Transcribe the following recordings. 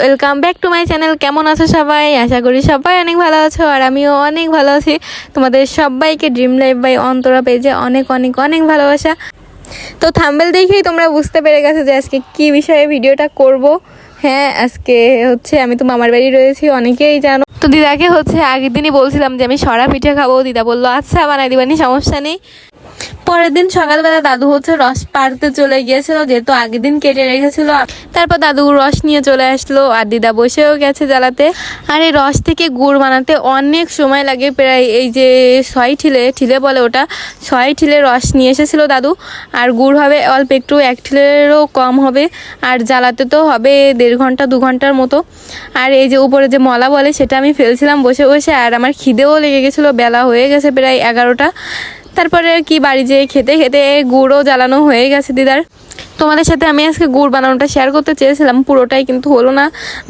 Welcome back to my channel কেমন আছো সবাই? আশা করি সবাই অনেক ভালো আছো, আর আমিও অনেক ভালো আছি। তোমাদের সবাইকে ড্রিম লাইফ বাই অন্তরা পেজে অনেক অনেক অনেক ভালোবাসা। তো থাম্বেল দেখেই তোমরা বুঝতে পেরে গেছো যে আজকে কি বিষয়ে ভিডিওটা করব। হ্যাঁ আজকে হচ্ছে আমি তো মামার বাড়ি রয়েছি, অনেকেই জানো। তো দিদাকে হচ্ছে আগের দিনই বলছিলাম যে আমি সরা পিঠে খাব। দিদা বলল আচ্ছা বানাই দিবানি সমস্যা নেই। পরের দিন সকালবেলা দাদু হচ্ছে রস পাড়তে চলে গিয়েছিল, যেহেতু আগের দিন কেটে রেখেছিল। তারপর দাদু রস নিয়ে চলে আসলো আর দিদা বসেও গেছে জ্বালাতে। আর এই রস থেকে গুড় বানাতে অনেক সময় লাগে, প্রায় এই যে ছয় ঠিলে ঠিলে বলে ওটা, ছয় ঠিলে রস নিয়ে এসেছিল দাদু। আর গুড় হবে অল্প একটু, এক ঠিলেরও কম হবে, আর জ্বালাতে তো হবে দেড় ঘণ্টা, দু ঘণ্টার মতো। আর এই যে উপরে যে মলা বলে, সেটা আমি ফেলছিলাম বসে বসে, আর আমার খিদেও লেগে গেছিল, বেলা হয়ে গেছে প্রায় এগারোটা। তারপরে কি বাড়ি যেয়ে খেতে খেতে গুড়ও জ্বালানো হয়ে গেছে, দিদার। তোমাদের সাথে আমি আজকে গুড় বানানোটা শেয়ার করতে চেয়েছিলাম, পুরোটাই কিন্তু হলো না।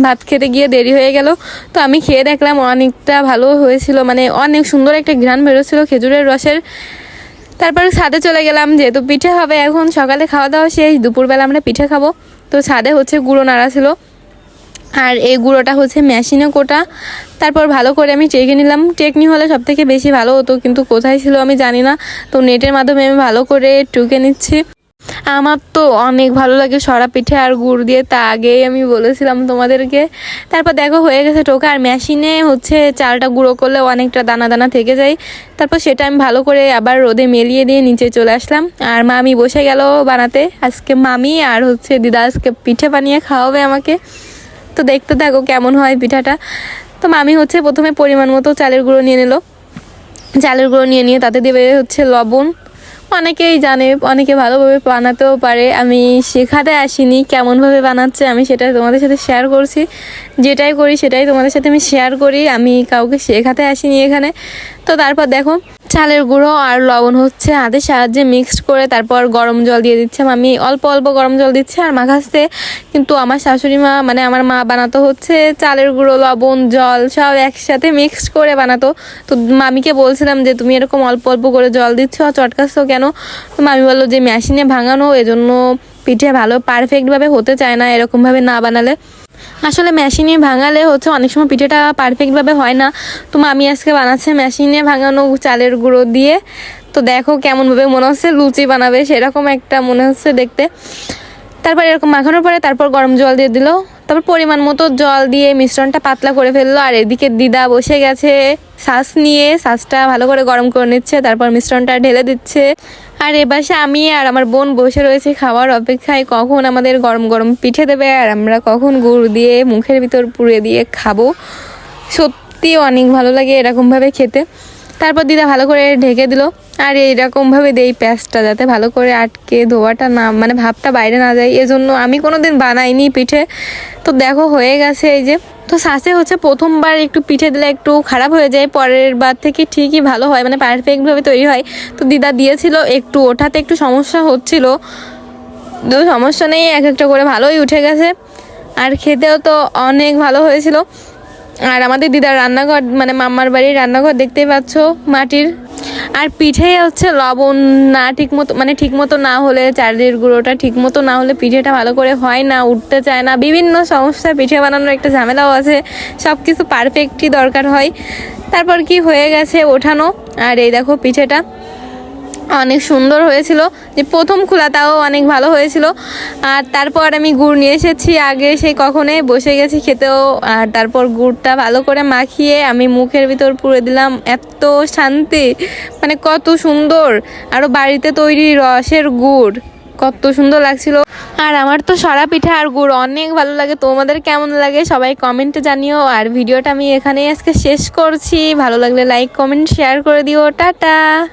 ভাত খেতে গিয়ে দেরি হয়ে গেল। তো আমি খেয়ে দেখলাম অনেকটা ভালো হয়েছিল মানে অনেক সুন্দর একটা ঘ্রাণ বেরোচ্ছিল খেজুরের রসের। তারপরে ছাদে চলে গেলাম, যেহেতু পিঠে হবে, এখন সকালে খাওয়া দাওয়া শেষ, দুপুরবেলা আমরা পিঠে খাব। তো ছাদে হচ্ছে গুঁড়ো নাড়া ছিল। আর এই গুঁড়োটা হচ্ছে মেশিনে কোটা। তারপর ভালো করে আমি চেকে নিলাম। টেকনি হলে সব থেকে বেশি ভালো হতো, কিন্তু কোথায় ছিল আমি জানি না। তো নেটের মাধ্যমে আমি ভালো করে টুকে নিচ্ছি। আমার তো অনেক ভালো লাগে সরা পিঠে আর গুড় দিয়ে, তা আগেই আমি বলেছিলাম তোমাদেরকে। তারপর দেখো হয়ে গেছে টোকা। আর মেশিনে হচ্ছে চালটা গুঁড়ো করলে অনেকটা দানা দানা থেকে যায়। তারপর সেটা আমি ভালো করে আবার রোদে মেলিয়ে দিয়ে নিচে চলে আসলাম। আর মামি বসে গেল বানাতে। আজকে মামি আর হচ্ছে দিদা আজকে পিঠে বানিয়ে খাওয়াবে আমাকে। তো দেখতে থাকো কেমন হয় পিঠাটা। তো মামি হচ্ছে প্রথমে পরিমাণ মতো চালের গুঁড়ো নিয়ে নিল। চালের গুঁড়ো নিয়ে নিয়ে তাতে দেবে হচ্ছে লবণ। অনেকেই জানে, অনেকে ভালোভাবে বানাতেও পারে। আমি শেখাতে আসিনি কেমনভাবে বানাচ্ছে, আমি সেটা তোমাদের সাথে শেয়ার করছি। যেটাই করি সেটাই তোমাদের সাথে আমি শেয়ার করি, আমি কাউকে শেখাতে আসিনি এখানে। তো তারপর দেখো চালের গুঁড়ো আর লবণ হচ্ছে হাতের সাহায্যে মিক্সড করে তারপর গরম জল দিয়ে দিচ্ছে। আমি অল্প অল্প গরম জল দিচ্ছে আর মাখাচ্ছে কিন্তু আমার শাশুড়ি মা মানে আমার মা বানাতো হচ্ছে চালের গুঁড়ো, লবণ, জল সব একসাথে মিক্সড করে বানাতো। তো মামিকে বলছিলাম যে, তুমি এরকম অল্প অল্প করে জল দিচ্ছ, চটকাচ্ছ কেন? তো মামি বলল যে, মেশিনে ভাঙানো, এজন্য পিঠে ভালো পারফেক্টভাবে হতে চায় না এরকমভাবে না বানালে। আসলে মেশিনে ভাঙালে হচ্ছে অনেক সময় পিঠেটা পারফেক্টভাবে হয় না। তো মামি আজকে বানাচ্ছে মেশিনে ভাঙানো চালের গুঁড়ো দিয়ে। তো দেখো কেমনভাবে মনে হচ্ছে লুচি বানাবে, সেরকম একটা মনে হচ্ছে দেখতে। তারপর এরকম মাখানোর পরে তারপর গরম জল দিয়ে দিল। তারপর পরিমাণ মতো জল দিয়ে মিশ্রণটা পাতলা করে ফেলল। আর এদিকে দিদা বসে গেছে শ্বাস নিয়ে। শ্বাসটা ভালো করে গরম করে নিচ্ছে, তারপর মিশ্রণটা ঢেলে দিচ্ছে। আর এ এবাসে আমি আর আমার বোন বসে রয়েছে খাওয়ার অপেক্ষায়। কখন আমাদের গরম গরম পিঠে দেবে আর আমরা কখন গুড় দিয়ে মুখের ভিতর পুড়ে দিয়ে খাব? সত্যি অনেক ভালো লাগে এরকমভাবে খেতে। তারপর দিদা ভালো করে ঢেকে দিল। আর এইরকমভাবে দেই প্যাঁচটা যাতে ভালো করে আটকে ধোয়াটা না মানে ভাবটা বাইরে না যায়। এজন্য আমি কোনো দিন বানাইনি পিঠে। তো দেখো হয়ে গেছে এই যে। তো শাসে হচ্ছে প্রথমবার একটু পিঠে দিলে একটু খারাপ হয়ে যায়, পরের বার থেকে ঠিকই ভালো হয় মানে পারফেক্টভাবে তৈরি হয়। তো দিদা দিয়েছিল একটু, ওঠাতে একটু সমস্যা হচ্ছিল। তো সমস্যা নেই, এক একটা করে ভালোই উঠে গেছে। আর খেতেও তো অনেক ভালো হয়েছিল। আর আমাদের দিদার রান্নাঘর মানে মাম্মার বাড়ির রান্নাঘর দেখতেই পাচ্ছ, মাটির। আর পিঠে হচ্ছে লবণ না ঠিক মতো মানে ঠিক মতো না হলে চালের গুঁড়োটা ঠিক মতো না হলে পিঠেটা ভালো করে হয় না, উঠতে চায় না। বিভিন্ন সমস্যা পিঠে বানানোর একটা ঝামেলাও আছে সব কিছু পারফেক্টই দরকার হয়। তারপর কি হয়ে গেছে ওঠানো? আর এই দেখো পিঠেটা। অনেক সুন্দর হয়েছিল। যে প্রথম খোলা, তাও অনেক ভালো হয়েছিল। আর তারপর আমি গুড় নিয়ে এসেছি। আগে সেই কখনে বসে গেছি খেতেও। আর তারপর গুড়টা ভালো করে মাখিয়ে আমি মুখের ভিতর পুরে দিলাম। এত শান্তি মানে কত সুন্দর। আরও বাড়িতে তৈরি রসের গুড়, কত সুন্দর লাগছিল। আর আমার তো সরা পিঠা আর গুড় অনেক ভালো লাগে। তোমাদের কেমন লাগে সবাই কমেন্টে জানিও। আর ভিডিওটা আমি এখানেই আজকে শেষ করছি। ভালো লাগলে লাইক কমেন্ট শেয়ার করে দিও। টাটা!